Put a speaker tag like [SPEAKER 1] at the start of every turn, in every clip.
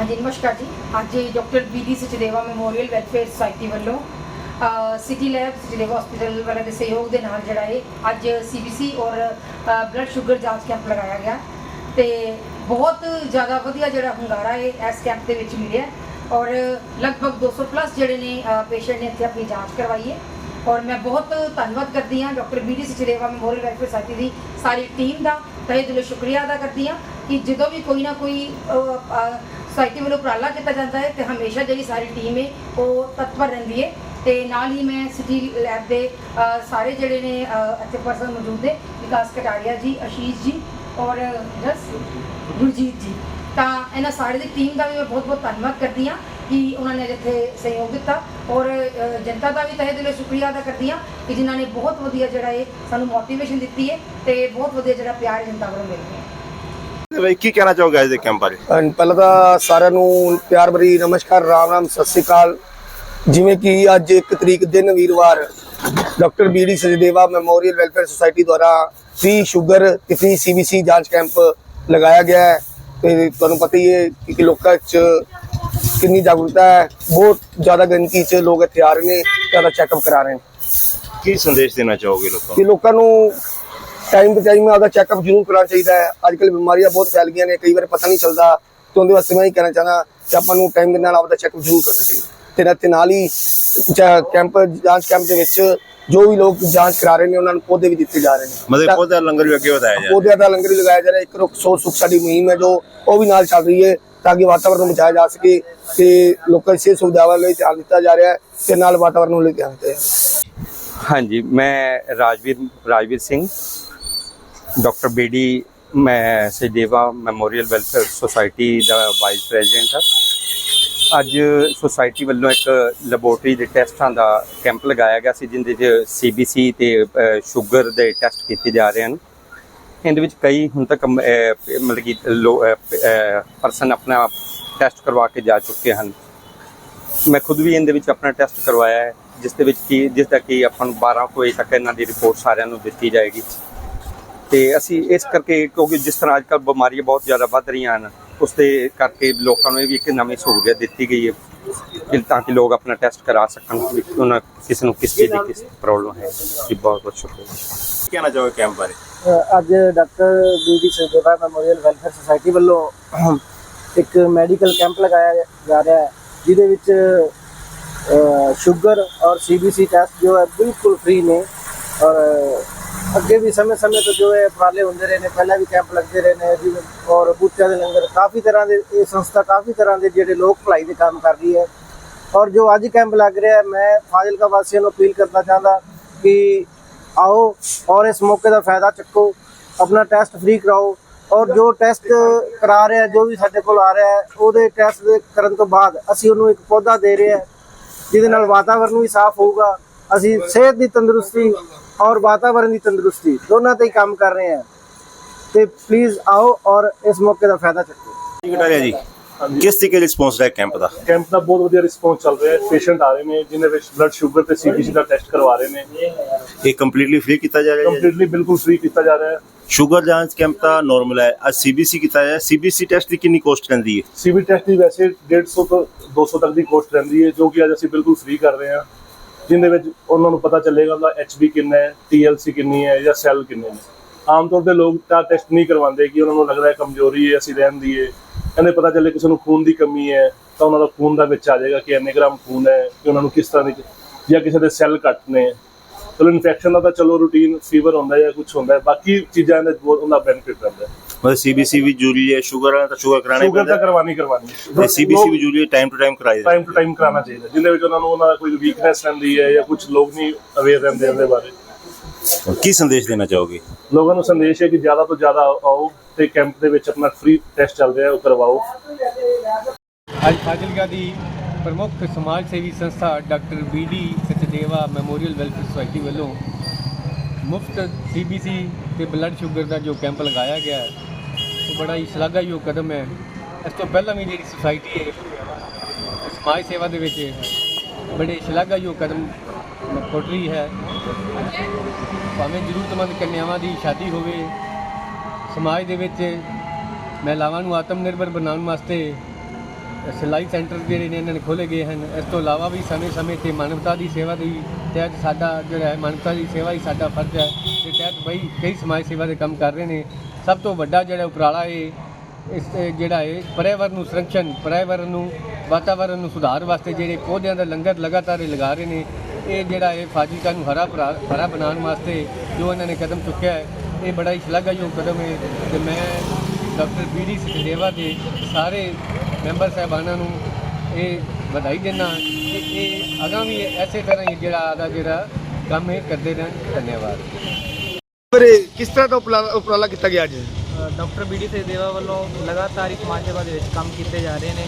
[SPEAKER 1] ਹਾਂਜੀ, ਨਮਸਕਾਰ ਜੀ। ਅੱਜ doctor B D Sachdeva memorial welfare society ਵੱਲੋਂ ਸਿਟੀ ਲੈਬ ਸਚਦੇਵਾ ਹਸਪੀਟਲ ਵਾਲੇ ਦੇ ਸਹਿਯੋਗ ਦੇ ਨਾਲ ਜਿਹੜਾ ਹੈ ਅੱਜ ਸੀਬੀਸੀ ਔਰ ਬਲੱਡ ਸ਼ੂਗਰ ਜਾਂਚ ਕੈਂਪ ਲਗਾਇਆ ਗਿਆ। ਤੇ ਬਹੁਤ ਜ਼ਿਆਦਾ ਵਧੀਆ ਜਿਹੜਾ ਹੁੰਗਾਰਾ ਹੈ ਇਸ ਕੈਂਪ ਦੇ ਵਿੱਚ ਮਿਲਿਆ। ਔਰ ਲਗਭਗ 200 ਪਲੱਸ ਜਿਹੜੇ ਨੇ ਪੇਸ਼ੈਂਟ ਨੇ ਇੱਥੇ ਆਪਣੀ ਜਾਂਚ ਕਰਵਾਈ ਹੈ। ਔਰ ਮੈਂ ਬਹੁਤ ਧੰਨਵਾਦ ਕਰਦੀ ਹਾਂ doctor B D Sachdeva memorial welfare society ਦੀ ਸਾਰੀ ਟੀਮ ਦਾ। ਤਹਿ ਦਿਲੋਂ ਸ਼ੁਕਰੀਆ ਅਦਾ ਕਰਦੀ ਹਾਂ ਕਿ ਜਦੋਂ ਵੀ ਕੋਈ ਨਾ ਕੋਈ ਸੋਸਾਇਟੀ ਵੱਲੋਂ ਉਪਰਾਲਾ ਕੀਤਾ ਜਾਂਦਾ ਹੈ ਤੇ ਹਮੇਸ਼ਾ ਜਿਹੜੀ ਸਾਰੀ ਟੀਮ ਹੈ ਉਹ ਤਤਪਰ ਰਹਿੰਦੀ ਹੈ ਤੇ ਨਾਲ ਹੀ ਮੈਂ ਸਿਟੀ ਲੈਬ ਦੇ ਅਹ, ਸਾਰੇ ਜਿਹੜੇ ਨੇ ਅਹ, ਇੱਥੇ ਪਰਸਨ ਮੌਜੂਦ ਨੇ ਵਿਕਾਸ ਕਟਾਰੀਆ ਜੀ ਆਸ਼ੀਸ਼ ਜੀ ਔਰ ਜਸ ਗੁਰਜੀਤ ਜੀ। ਤਾਂ ਇਹਨਾਂ ਸਾਰੇ ਦੀ ਟੀਮ ਦਾ ਵੀ ਮੈਂ ਬਹੁਤ ਬਹੁਤ ਧੰਨਵਾਦ ਕਰਦੀ ਹਾਂ ਕਿ ਉਹਨਾਂ ਨੇ ਇੱਥੇ ਸਹਿਯੋਗ ਦਿੱਤਾ ਔਰ ਅਹ, ਜਨਤਾ ਦਾ ਵੀ ਤਹਿ ਦਿਲੋਂ ਸ਼ੁਕਰੀਆ ਅਦਾ ਕਰਦੀ ਹਾਂ ਕਿ ਜਿਨ੍ਹਾਂ ਨੇ ਬਹੁਤ ਵਧੀਆ ਜਿਹੜਾ ਹੈ ਸਾਨੂੰ ਮੋਟੀਵੇਸ਼ਨ ਦਿੱਤੀ ਹੈ ਤੇ ਬਹੁਤ ਵਧੀਆ ਜਿਹੜਾ ਪਿਆਰ ਜਨਤਾ ਵੱਲੋਂ ਮਿਲ ਰਿਹਾ ਹੈ।
[SPEAKER 2] ਬਈ ਕੀ ਕਹਿਣਾ ਚਾਹੋਗੇ ਅੱਜ ਦੇ ਕੈਂਪ ਬਾਰੇ?
[SPEAKER 3] ਪਹਿਲਾਂ ਤਾਂ ਸਾਰਿਆਂ ਨੂੰ ਪਿਆਰ ਭਰੀ ਨਮਸਕਾਰ ਰਾਮ ਰਾਮ ਸਤਿ ਸ੍ਰੀ ਅਕਾਲ। ਜਿਵੇਂ ਕਿ ਅੱਜ 1 ਤਰੀਕ ਦਿਨ ਵੀਰਵਾਰ doctor B D Sachdeva memorial welfare society ਦੁਆਰਾ ਫ੍ਰੀ ਸ਼ੂਗਰ ਤੇ ਫ੍ਰੀ ਸੀਬੀਸੀ ਜਾਂਚ ਕੈਂਪ ਲਗਾਇਆ ਗਿਆ ਹੈ। ਤੇ ਤੁਹਾਨੂੰ ਪਤਾ ਹੀ ਹੈ ਕਿ ਕਿ ਲੋਕਾਂ 'ਚ ਕਿੰਨੀ ਜਾਗਰੂਕਤਾ ਹੈ। ਬਹੁਤ ਜ਼ਿਆਦਾ ਗਿਣਤੀ 'ਚ ਲੋਕ ਇੱਥੇ ਆ ਰਹੇ ਨੇ ਜ਼ਿਆਦਾ ਚੈੱਕਅਪ ਕਰਾ ਰਹੇ ਨੇ।
[SPEAKER 2] ਕੀ ਸੰਦੇਸ਼ ਦੇਣਾ ਚਾਹੋਗੇ ਲੋਕਾਂ
[SPEAKER 3] ਕਿ ਲੋਕਾਂ ਨੂੰ ਟਾਈਮ ਟੂ ਟਾਈਮ ਆਪਦਾ ਚੈੱਕਅਪ ਜ਼ਰੂਰ ਕਰਾਉਣਾ ਚਾਹੀਦਾ ਹੈ। ਅੱਜ ਕੱਲ੍ਹ ਬਿਮਾਰੀਆਂ ਬਹੁਤ ਫੈਲ ਗਈਆਂ ਨੇ ਕਈ ਵਾਰ ਪਤਾ ਨਹੀਂ ਚੱਲਦਾ ਤੇ ਉਹਦੇ ਵਾਸਤੇ ਮੈਂ ਇਹ ਕਹਿਣਾ ਚਾਹਨਾ ਕਿ ਆਪਾਂ ਨੂੰ ਟਾਈਮ ਦੇ ਨਾਲ ਆਪਦਾ ਚੈੱਕਅਪ ਜ਼ਰੂਰ ਕਰਨਾ ਚਾਹੀਦਾ। ਤੇ ਨਾਲ ਤੇ ਨਾਲ ਹੀ ਜਾਂ ਕੈਂਪ ਜਾਂਚ ਕੈਂਪ ਦੇ ਵਿੱਚ ਜੋ ਵੀ ਲੋਕ ਜਾਂਚ ਕਰਾ ਰਹੇ ਨੇ ਉਹਨਾਂ ਨੂੰ ਪੌਦੇ ਵੀ ਦਿੱਤੇ ਜਾ ਰਹੇ ਨੇ।
[SPEAKER 2] ਮਤਲਬ ਪੌਦਾ ਲੰਗਰ ਵੀ ਅੱਗੇ ਵਧਾਇਆ ਜਾ ਰਿਹਾ।
[SPEAKER 3] ਪੌਦਿਆਂ ਦਾ ਲੰਗਰ ਵੀ ਲਗਾਇਆ ਜਾ ਰਿਹਾ। ਇੱਕ ਰੁੱਖ ਸੌ ਸੁੱਖ ਸਾਡੀ ਮੁਹਿੰਮ ਹੈ ਜੋ ਉਹ ਵੀ ਨਾਲ ਚੱਲ ਰਹੀ ਹੈ ਤਾਂ ਕਿ ਵਾਤਾਵਰਨ ਨੂੰ ਬਚਾਇਆ ਜਾ ਸਕੇ ਤੇ ਲੋਕਾਂ ਦੀ ਸਿਹਤ ਸੁਵਿਧਾਵਾਂ ਲਈ ਧਿਆਨ ਦਿੱਤਾ ਜਾ ਰਿਹਾ ਹੈ ਤੇ ਨਾਲ ਵਾਤਾਵਰਨ ਨੂੰ ਲੈ ਕੇ ਆਉਂਦੇ ਹੈ
[SPEAKER 4] ਹਾਂਜੀ ਮੈਂ Rajveer Rajveer Singh doctor B D ਮੈਂ ਸਚਦੇਵਾ ਮੈਮੋਰੀਅਲ ਵੈਲਫੇਅਰ ਸੁਸਾਇਟੀ ਦਾ ਵਾਈਸ ਪ੍ਰੈਜ਼ੀਡੈਂਟ ਹਾਂ। ਅੱਜ ਸੁਸਾਇਟੀ ਵੱਲੋਂ ਇੱਕ ਲੈਬੋਰਟਰੀ ਦੇ ਟੈਸਟਾਂ ਦਾ ਕੈਂਪ ਲਗਾਇਆ ਗਿਆ ਸੀ ਜਿੰਦੇ 'ਚ ਸੀਬੀਸੀ ਤੇ ਅ, ਸ਼ੂਗਰ ਦੇ ਟੈਸਟ ਕੀਤੇ ਜਾ ਰਹੇ ਹਨ। ਇਹਦੇ ਵਿੱਚ ਕਈ ਹੁਣ ਤੱਕ ਮਤਲਬ ਕਿ ਪਰਸਨ ਆਪਣਾ ਟੈਸਟ ਕਰਵਾ ਕੇ ਜਾ ਚੁੱਕੇ ਹਨ। ਮੈਂ ਖੁਦ ਵੀ ਇਹਦੇ ਵਿੱਚ ਆਪਣਾ ਟੈਸਟ ਕਰਵਾਇਆ ਹੈ ਜਿਸ ਦੇ ਵਿੱਚ ਕੀ ਜਿਸ ਦਾ ਕਿ ਆਪਾਂ ਨੂੰ 12 ਕੁ ਵਜੇ ਤੱਕ ਇਹਨਾਂ ਦੀ ਰਿਪੋਰਟ ਸਾਰਿਆਂ ਨੂੰ ਦਿੱਤੀ ਜਾਏਗੀ। ਤੇ ਅਸੀਂ ਇਸ ਕਰਕੇ ਕਿਉਂਕਿ ਜਿਸ ਤਰ੍ਹਾਂ ਅੱਜ ਕੱਲ੍ਹ ਬਿਮਾਰੀਆਂ ਬਹੁਤ ਜ਼ਿਆਦਾ ਵੱਧ ਰਹੀਆਂ ਹਨ ਉਸ ਦੇ ਕਰਕੇ ਲੋਕਾਂ ਨੂੰ ਇਹ ਵੀ ਇੱਕ ਨਵੀਂ ਸਹੂਲਤ ਦਿੱਤੀ ਗਈ ਹੈ ਕਿ ਤਾਂ ਕਿ ਲੋਕ ਆਪਣਾ ਟੈਸਟ ਕਰਾ ਸਕਣ ਵੀ ਉਹਨਾਂ ਕਿਸੇ ਨੂੰ ਕਿਸ ਚੀਜ਼ ਦੀ ਕਿਸ ਪ੍ਰੋਬਲਮ ਹੈ। ਜੀ ਬਹੁਤ ਬਹੁਤ ਸ਼ੁਕਰੀਆ।
[SPEAKER 2] ਕੀ ਕਹਿਣਾ ਚਾਹੋਗੇ ਕੈਂਪ ਬਾਰੇ?
[SPEAKER 5] ਅੱਜ doctor B D Sachdeva memorial welfare society ਵੱਲੋਂ ਇੱਕ ਮੈਡੀਕਲ ਕੈਂਪ ਲਗਾਇਆ ਜਾ ਰਿਹਾ ਹੈ ਜਿਹਦੇ ਵਿੱਚ ਸ਼ੂਗਰ ਔਰ ਸੀਬੀਸੀ ਟੈਸਟ ਜੋ ਹੈ ਬਿਲਕੁਲ ਫ੍ਰੀ ਨੇ ਔਰ ਅੱਗੇ ਵੀ ਸਮੇਂ-ਸਮੇਂ ਤੋਂ ਜੋ ਇਹ ਉਪਰਾਲੇ ਹੁੰਦੇ ਰਹੇ ਨੇ, ਪਹਿਲਾਂ ਵੀ ਕੈਂਪ ਲੱਗਦੇ ਰਹੇ ਨੇ ਜਿਵੇਂ ਔਰ ਬੂਟਿਆਂ ਦੇ ਲੰਗਰ ਕਾਫੀ ਤਰ੍ਹਾਂ ਦੇ, ਇਹ ਸੰਸਥਾ ਕਾਫੀ ਤਰ੍ਹਾਂ ਦੇ ਜਿਹੜੇ ਲੋਕ ਭਲਾਈ ਦੇ ਕੰਮ ਕਰ ਰਹੀ ਹੈ। ਔਰ ਜੋ ਅੱਜ ਕੈਂਪ ਲੱਗ ਰਿਹਾ ਮੈਂ ਫਾਜ਼ਿਲਕਾ ਵਾਸੀਆਂ ਨੂੰ ਅਪੀਲ ਕਰਨਾ ਚਾਹੁੰਦਾ ਕਿ ਆਓ ਔਰ ਇਸ ਮੌਕੇ ਦਾ ਫਾਇਦਾ ਚੱਕੋ, ਆਪਣਾ ਟੈਸਟ ਫ੍ਰੀ ਕਰਾਓ। ਔਰ ਜੋ ਟੈਸਟ ਕਰਾ ਰਿਹਾ, ਜੋ ਵੀ ਸਾਡੇ ਕੋਲ ਆ ਰਿਹਾ ਉਹਦੇ ਟੈਸਟ ਦੇ ਕਰਨ ਤੋਂ ਬਾਅਦ ਅਸੀਂ ਉਹਨੂੰ ਇੱਕ ਪੌਦਾ ਦੇ ਰਹੇ ਹਾਂ, ਜਿਹਦੇ ਨਾਲ ਵਾਤਾਵਰਨ ਵੀ ਸਾਫ਼ ਹੋਊਗਾ। ਅਸੀਂ ਸਿਹਤ ਦੀ ਤੰਦਰੁਸਤੀ ਔਰ ਵਾਤਾਵਰਨ ਦੀ ਤੰਦਰੁਸਤੀ ਦੋਨਾਂ ਤੇ ਹੀ ਕੰਮ ਕਰ ਰਹੇ ਹਾਂ ਤੇ ਪਲੀਜ਼ ਆਓ ਔਰ ਇਸ ਮੌਕੇ ਦਾ ਫਾਇਦਾ ਚੱਕੋ
[SPEAKER 2] ਜੀ ਜੀ ਕਿਸ ਤਰੀਕੇ ਦਾ ਰਿਸਪੌਂਸ ਰਿਹਾ ਕੈਂਪ ਦਾ
[SPEAKER 6] ਕੈਂਪ ਦਾ ਬਹੁਤ ਵਧੀਆ ਰਿਸਪੌਂਸ ਚੱਲ ਰਿਹਾ ਹੈ ਪੇਸ਼ੈਂਟ ਆ ਰਹੇ ਨੇ ਜਿਨ੍ਹਾਂ ਵਿੱਚ ਬਲੱਡ ਸ਼ੂਗਰ ਤੇ ਸੀਬੀਸੀ ਦਾ ਟੈਸਟ ਕਰਵਾ ਰਹੇ ਨੇ
[SPEAKER 2] ਇਹ ਕੰਪਲੀਟਲੀ ਫ੍ਰੀ ਕੀਤਾ ਜਾ ਰਿਹਾ ਹੈ
[SPEAKER 6] ਕੰਪਲੀਟਲੀ ਬਿਲਕੁਲ ਫ੍ਰੀ ਕੀਤਾ ਜਾ ਰਿਹਾ ਹੈ
[SPEAKER 2] ਸ਼ੂਗਰ ਜਾਂਚ ਕੈਂਪ ਤਾਂ ਨਾਰਮਲ ਹੈ ਅੱਜ ਸੀਬੀਸੀ ਕੀਤਾ ਹੈ ਸੀਬੀਸੀ ਟੈਸਟ ਦੀ ਕਿੰਨੀ ਕੋਸਟ ਰਹਿੰਦੀ ਹੈ
[SPEAKER 6] ਸੀਬੀ ਟੈਸਟ ਦੀ ਵੈਸੇ 150 ਤੋਂ 200 ਤੱਕ ਦੀ ਕੋਸਟ ਰਹਿੰਦੀ ਹੈ ਜੋ ਕਿ ਅੱਜ ਅਸੀਂ ਬਿਲਕੁਲ ਫ੍ਰੀ ਕਰ ਰਹੇ ਹਾਂ ਜਿੰਦੇ ਵਿੱਚ ਉਹਨਾਂ ਨੂੰ ਪਤਾ ਚੱਲੇਗਾ ਉਹਦਾ ਐਚਬੀ ਕਿੰਨਾ ਹੈ ਟੀਐਲਸੀ ਕਿੰਨੀ ਹੈ ਜਾਂ ਸੈੱਲ ਕਿੰਨੇ ਨੇ। ਆਮ ਤੌਰ ਤੇ ਲੋਕ ਤਾਂ ਟੈਸਟ ਨਹੀਂ ਕਰਵਾਉਂਦੇ ਕਿ ਉਹਨਾਂ ਨੂੰ ਲੱਗਦਾ ਹੈ ਕਮਜ਼ੋਰੀ ਹੈ, ਅਸੀਂ ਰਹਿਣ ਦੀਏ ਕਹਿੰਦੇ ਪਤਾ ਚੱਲੇ ਕਿਸੇ ਨੂੰ ਖੂਨ ਦੀ ਕਮੀ ਹੈ, ਤਾਂ ਉਹਨਾਂ ਦਾ ਖੂਨ ਦਾ ਵਿੱਚ ਆ ਜਾਏਗਾ ਕਿ ਐਨੇ ਗ੍ਰਾਮ ਖੂਨ ਹੈ ਕਿ ਉਹਨਾਂ ਨੂੰ ਕਿਸ ਤਰ੍ਹਾਂ ਦੀ ਜਾਂ ਕਿਸੇ ਦੇ ਸੈੱਲ ਘੱਟ ਨੇ। ਚਲੋ ਇਨਫੈਕਸ਼ਨ ਦਾ ਤਾਂ ਚਲੋ ਰੂਟੀਨ ਫੀਵਰ ਹੁੰਦਾ ਜਾਂ ਕੁਝ ਹੁੰਦਾ ਬਾਕੀ ਚੀਜ਼ਾਂ ਦਾ ਬਹੁਤ ਉਹਦਾ ਬੈਨੀਫਿਟ ਰਹਿੰਦਾ
[SPEAKER 2] ਮਤਲਬ ਸੀਬੀਸੀ ਵੀ ਜ਼ਰੂਰੀ ਹੈ ਸ਼ੂਗਰ ਵਾਲਾ ਤਾਂ ਸ਼ੂਗਰ ਕਰਾਣਾ ਹੀ
[SPEAKER 6] ਸ਼ੂਗਰ
[SPEAKER 2] ਪੈਂਦਾ।
[SPEAKER 6] ਤਾਂ ਕਰਵਾਣੀ ਕਰਵਾਣੀ
[SPEAKER 2] ਤੇ ਸੀਬੀਸੀ ਵੀ ਜ਼ਰੂਰੀ ਹੈ ਟਾਈਮ ਟੂ ਟਾਈਮ ਕਰਾਈ
[SPEAKER 6] ਟਾਈਮ ਟੂ ਟਾਈਮ ਕਰਾਉਣਾ ਚਾਹੀਦਾ ਜਿੰਦੇ ਵਿੱਚ ਉਹਨਾਂ ਨੂੰ ਉਹਨਾਂ ਦਾ ਕੋਈ ਵੀਕਨੈਸ ਰਹਿੰਦੀ ਹੈ ਜਾਂ ਕੁਝ ਲੋਕ ਨਹੀਂ ਅਵੇਅਰ ਰਹਿੰਦੇ ਉਹਦੇ ਬਾਰੇ।
[SPEAKER 2] ਕੀ ਸੰਦੇਸ਼ ਦੇਣਾ ਚਾਹੋਗੇ?
[SPEAKER 6] ਲੋਕਾਂ ਨੂੰ ਸੰਦੇਸ਼ ਹੈ ਕਿ ਜ਼ਿਆਦਾ ਤੋਂ ਜ਼ਿਆਦਾ ਆਓ ਤੇ ਕੈਂਪ ਦੇ ਵਿੱਚ ਆਪਣਾ ਫ੍ਰੀ ਟੈਸਟ ਚੱਲ ਰਿਹਾ ਹੈ ਉਹ ਕਰਵਾਓ।
[SPEAKER 7] ਅੱਜ ਫਾਜ਼ਿਲਕਾ ਦੀ ਪ੍ਰਮੁੱਖ ਸਮਾਜ ਸੇਵੀ ਸੰਸਥਾ doctor B D Sachdeva memorial welfare society ਵੱਲੋਂ ਮੁਫਤ ਸੀਬੀਸੀ ਤੇ ਬਲੱਡ ਸ਼ੂਗਰ ਦਾ ਜੋ ਕੈਂਪ ਲਗਾਇਆ ਗਿਆ ਹੈ ਉਹ ਬੜਾ ਹੀ ਸ਼ਲਾਘਾਯੋਗ ਕਦਮ ਹੈ। ਇਸ ਤੋਂ ਪਹਿਲਾਂ ਵੀ ਜਿਹੜੀ ਸੁਸਾਇਟੀ ਹੈ ਸਮਾਜ ਸੇਵਾ ਦੇ ਵਿੱਚ ਬੜੇ ਸ਼ਲਾਘਾਯੋਗ ਕਦਮ ਪੁੱਟ ਰਹੀ ਹੈ। ਭਾਵੇਂ ਜ਼ਰੂਰਤਮੰਦ ਕੰਨਿਆਵਾਂ ਦੀ ਸ਼ਾਦੀ ਹੋਵੇ, ਸਮਾਜ ਦੇ ਵਿੱਚ ਮਹਿਲਾਵਾਂ ਨੂੰ ਆਤਮ ਨਿਰਭਰ ਬਣਾਉਣ ਵਾਸਤੇ ਸਿਲਾਈ ਸੈਂਟਰ ਜਿਹੜੇ ਨੇ, ਇਹਨਾਂ ਨੇ ਖੋਲੇ ਗਏ ਹਨ। ਇਸ ਤੋਂ ਇਲਾਵਾ ਵੀ ਸਮੇਂ-ਸਮੇਂ ਤੇ ਮਾਨਵਤਾ ਦੀ ਸੇਵਾ ਦੀ ਤਹਿਤ ਸਾਡਾ ਜਿਹੜਾ ਹੈ, ਮਾਨਵਤਾ ਦੀ ਸੇਵਾ ਹੀ ਸਾਡਾ ਫਰਜ਼ ਹੈ। ਤੇ ਤਹਿਤ ਬਈ ਕਈ ਸਮਾਜ ਸੇਵਾ ਦੇ ਕੰਮ ਕਰ ਰਹੇ ਨੇ। ਸਭ ਤੋਂ ਵੱਡਾ ਜਿਹੜਾ ਉਪਰਾਲਾ ਇਹ, ਇਸ ਤੇ ਜਿਹੜਾ ਹੈ ਪਰਿਆਵਰਨ ਨੂੰ ਸੰਰਖਣ ਪਰਿਆਵਰਨ ਨੂੰ, ਵਾਤਾਵਰਨ ਨੂੰ ਸੁਧਾਰ ਵਾਸਤੇ ਜਿਹੜੇ ਪੌਦਿਆਂ ਦਾ ਲੰਗਰ ਲਗਾਤਾਰ ਇਹ ਲਗਾ ਰਹੇ ਨੇ, ਇਹ ਜਿਹੜਾ ਹੈ ਫਾਜ਼ਿਲਕਾ ਨੂੰ ਹਰਾ ਭਰਾ, ਹਰਾ ਬਣਾਉਣ ਵਾਸਤੇ ਜੋ ਇਹਨਾਂ ਨੇ ਕਦਮ ਚੁੱਕਿਆ ਹੈ, ਇਹ ਬੜਾ ਹੀ ਸ਼ਲਾਘਾਯੋਗ ਕਦਮ ਹੈ ਤੇ ਮੈਂ ਡਾਕਟਰ ਬੀ ਡੀ ਸਚਦੇਵਾ ਦੇ ਸਾਰੇ ਮੈਂਬਰ ਸਾਹਿਬਾਨਾਂ ਨੂੰ ਇਹ ਵਧਾਈ ਦਿੰਦਾ ਕਿ ਇਹ ਅਗਾਂਹ ਵੀ ਐਸੇ ਤਰ੍ਹਾਂ ਹੀ ਜਿਹੜਾ ਆਦਾ ਜਿਹੜਾ ਕੰਮ ਇਹ ਕਰਦੇ ਰਹਿਣ। ਧੰਨਵਾਦ।
[SPEAKER 3] ਵੀਰੇ ਕਿਸ ਤਰ੍ਹਾਂ ਦਾ ਉਪਰਾ- ਉਪਰਾਲਾ ਕੀਤਾ ਗਿਆ ਅੱਜ?
[SPEAKER 8] ਡਾਕਟਰ ਬੀਡੀ ਸੇਦੇਵਾ ਵੱਲੋਂ ਲਗਾਤਾਰ ਹੀ ਸਮਾਜ ਸੇਵਾ ਦੇ ਵਿੱਚ ਕੰਮ ਕੀਤੇ ਜਾ ਰਹੇ ਨੇ।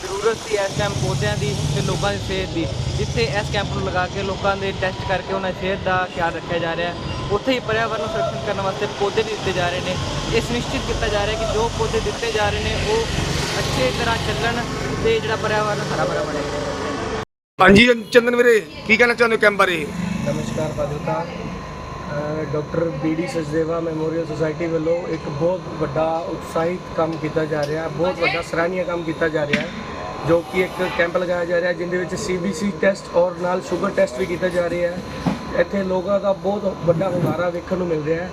[SPEAKER 8] ਜ਼ਰੂਰਤ ਸੀ ਇਸ ਟਾਈਮ ਪੌਦਿਆਂ ਦੀ ਤੇ ਲੋਕਾਂ ਦੀ ਸਿਹਤ ਦੀ ਜਿੱਥੇ ਇਸ ਕੈਂਪ ਨੂੰ ਲਗਾ ਕੇ ਲੋਕਾਂ ਦੇ ਟੈਸਟ ਕਰਕੇ ਉਹਨਾਂ ਦੀ ਸਿਹਤ ਦਾ ਖਿਆਲ ਰੱਖਿਆ ਜਾ ਰਿਹਾ ਹੈ। ਉੱਥੇ ਹੀ ਪਰਿਆਵਰਨ ਨੂੰ ਸੁਰੱਖਿਅਤ ਕਰਨ ਵਾਸਤੇ ਪੌਦੇ ਵੀ ਦਿੱਤੇ ਜਾ ਰਹੇ ਨੇ। ਇਹ ਸੁਨਿਸ਼ਚਿਤ ਕੀਤਾ ਜਾ ਰਿਹਾ ਕਿ ਜੋ ਪੌਦੇ ਦਿੱਤੇ ਜਾ ਰਹੇ ਨੇ ਉਹ ਅੱਛੇ ਤਰ੍ਹਾਂ ਚੱਲਣ ਤੇ ਜਿਹੜਾ ਪਰਿਆਵਰਨ ਹਰਾ ਭਰਾ ਬਣੇ
[SPEAKER 3] ਹਾਂਜੀ ਚੰਦਨ ਵੀਰੇ ਕੀ ਕਹਿਣਾ ਚਾਹੁੰਦੇ ਹੋ ਕੈਂਪ ਬਾਰੇ?
[SPEAKER 5] ਨਮਸਕਾਰ Fazilka. Doctor B D Sachdeva memorial society ਵੱਲੋਂ ਇੱਕ ਬਹੁਤ ਵੱਡਾ ਉਤਸ਼ਾਹਿਤ ਕੰਮ ਕੀਤਾ ਜਾ ਰਿਹਾ ਹੈ ਬਹੁਤ ਵੱਡਾ ਸਰਾਹਨੀय ਕੰਮ ਕੀਤਾ ਜਾ ਰਿਹਾ ਹੈ, ਜੋ ਕਿ ਇੱਕ ਕੈਂਪ ਲਗਾਇਆ ਜਾ ਰਿਹਾ ਹੈ ਜਿੰਦੇ ਵਿੱਚ ਸੀਬੀਸੀ ਟੈਸਟ ਔਰ ਨਾਲ ਸ਼ੂਗਰ ਟੈਸਟ ਵੀ ਕੀਤਾ ਜਾ ਰਿਹਾ ਹੈ। ਇੱਥੇ ਲੋਕਾਂ ਦਾ ਬਹੁਤ ਵੱਡਾ ਹੁੰਗਾਰਾ ਵੇਖਣ ਨੂੰ ਮਿਲ ਰਿਹਾ ਹੈ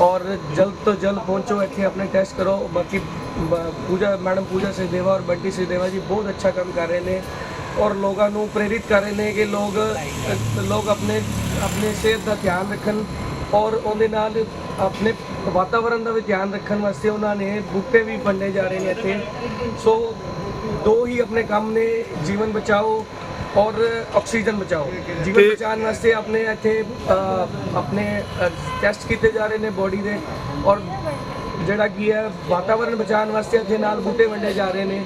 [SPEAKER 5] ਔਰ ਜਲਦ ਤੋਂ ਜਲਦ ਪਹੁੰਚੋ, ਇੱਥੇ ਆਪਣੇ ਟੈਸਟ ਕਰੋ। ਬਾਕੀ ਪੂਜਾ, ਮੈਡਮ ਪੂਜਾ ਸਚਦੇਵਾ ਔਰ ਬੰਟੀ ਸਚਦੇਵਾ ਜੀ ਬਹੁਤ ਅੱਛਾ ਕੰਮ ਕਰ ਰਹੇ ਨੇ। ਔਰ ਲੋਕਾਂ ਨੂੰ ਪ੍ਰੇਰਿਤ ਕਰ ਰਹੇ ਨੇ ਕਿ ਲੋਕ ਲੋਕ ਆਪਣੇ ਆਪਣੇ ਸਿਹਤ ਦਾ ਧਿਆਨ ਰੱਖਣ ਔਰ ਉਹਦੇ ਨਾਲ ਆਪਣੇ ਵਾਤਾਵਰਣ ਦਾ ਵੀ ਧਿਆਨ ਰੱਖਣ ਵਾਸਤੇ ਉਹਨਾਂ ਨੇ ਬੂਟੇ ਵੀ ਵੰਡੇ ਜਾ ਰਹੇ ਨੇ ਇੱਥੇ। ਸੋ ਦੋ ਹੀ ਆਪਣੇ ਕੰਮ ਨੇ ਜੀਵਨ ਬਚਾਓ ਔਰ ਆਕਸੀਜਨ ਬਚਾਓ। ਜੀਵਨ ਬਚਾਉਣ ਵਾਸਤੇ ਆਪਣੇ ਇੱਥੇ ਆਪਣੇ ਟੈਸਟ ਕੀਤੇ ਜਾ ਰਹੇ ਨੇ ਬੋਡੀ ਦੇ ਔਰ ਜਿਹੜਾ ਕੀ ਹੈ ਵਾਤਾਵਰਣ ਬਚਾਉਣ ਵਾਸਤੇ ਇੱਥੇ ਨਾਲ ਬੂਟੇ ਵੰਡੇ ਜਾ ਰਹੇ ਨੇ।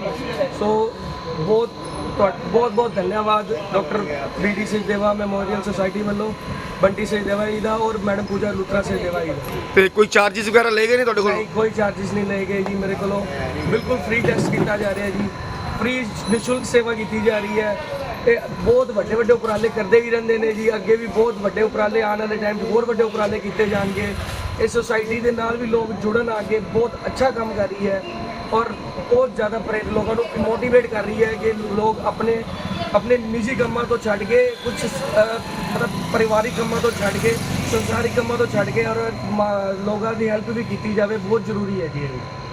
[SPEAKER 5] ਸੋ ਬਹੁਤ ਬਹੁਤ ਬਹੁਤ ਧੰਨਵਾਦ doctor B D Singh Deva memorial society ਵੱਲੋਂ ਬੰਟੀ ਸਿੰਘ ਦੇਵਾ ਜੀ ਦਾ ਔਰ ਮੈਡਮ ਪੂਜਾ ਲੁਤਰਾ ਸਿੰਘ ਦੇਵਾ ਜੀ ਦਾ।
[SPEAKER 3] ਤੇ ਕੋਈ ਚਾਰजेस ਵਗੈਰਾ ਲਏ ਗਏ ਨੇ ਤੁਹਾਡੇ ਕੋਲ?
[SPEAKER 5] ਕੋਈ ਚਾਰजेस ਨਹੀਂ ਲਏ ਗਏ ਜੀ ਮੇਰੇ ਕੋਲੋਂ। ਬਿਲਕੁਲ ਫ੍ਰੀ ਟੈਸਟ ਕੀਤਾ ਜਾ ਰਿਹਾ ਜੀ। ਫ੍ਰੀ ਨਿਸ਼ੁਲਕ ਸੇਵਾ ਕੀਤੀ ਜਾ ਰਹੀ ਹੈ। ਇਹ ਬਹੁਤ ਵੱਡੇ ਵੱਡੇ ਉਪਰਾਲੇ ਕਰਦੇ ਵੀ ਰਹਿੰਦੇ ਨੇ ਜੀ। ਅੱਗੇ ਵੀ ਬਹੁਤ ਵੱਡੇ ਉਪਰਾਲੇ ਆਉਣ ਵਾਲੇ ਟਾਈਮ 'ਚ ਹੋਰ ਵੱਡੇ ਉਪਰਾਲੇ ਕੀਤੇ ਜਾਣਗੇ। ਇਸ ਸੁਸਾਇਟੀ ਦੇ ਨਾਲ ਵੀ ਲੋਕ ਜੁੜਨ ਆ ਕੇ ਬਹੁਤ ਅੱਛਾ ਕੰਮ ਕਰ ਰਹੀ ਹੈ। ਔਰ ਬਹੁਤ ਜ਼ਿਆਦਾ ਪ੍ਰੇਰਿਤ ਲੋਕਾਂ ਨੂੰ ਮੋਟੀਵੇਟ ਕਰ ਰਹੀ ਹੈ ਕਿ ਲੋਕ ਆਪਣੇ ਆਪਣੇ ਨਿੱਜੀ ਕੰਮਾਂ ਤੋਂ ਛੱਡ ਕੇ ਕੁਝ ਮਤਲਬ ਪਰਿਵਾਰਿਕ ਕੰਮਾਂ ਤੋਂ ਛੱਡ ਕੇ, ਸੰਸਾਰਿਕ ਕੰਮਾਂ ਤੋਂ ਛੱਡ ਕੇ ਔਰ ਮਾ- ਲੋਕਾਂ ਦੀ ਹੈਲਪ ਵੀ ਕੀਤੀ ਜਾਵੇ, ਬਹੁਤ ਜ਼ਰੂਰੀ ਹੈ ਜੀ ਇਹ।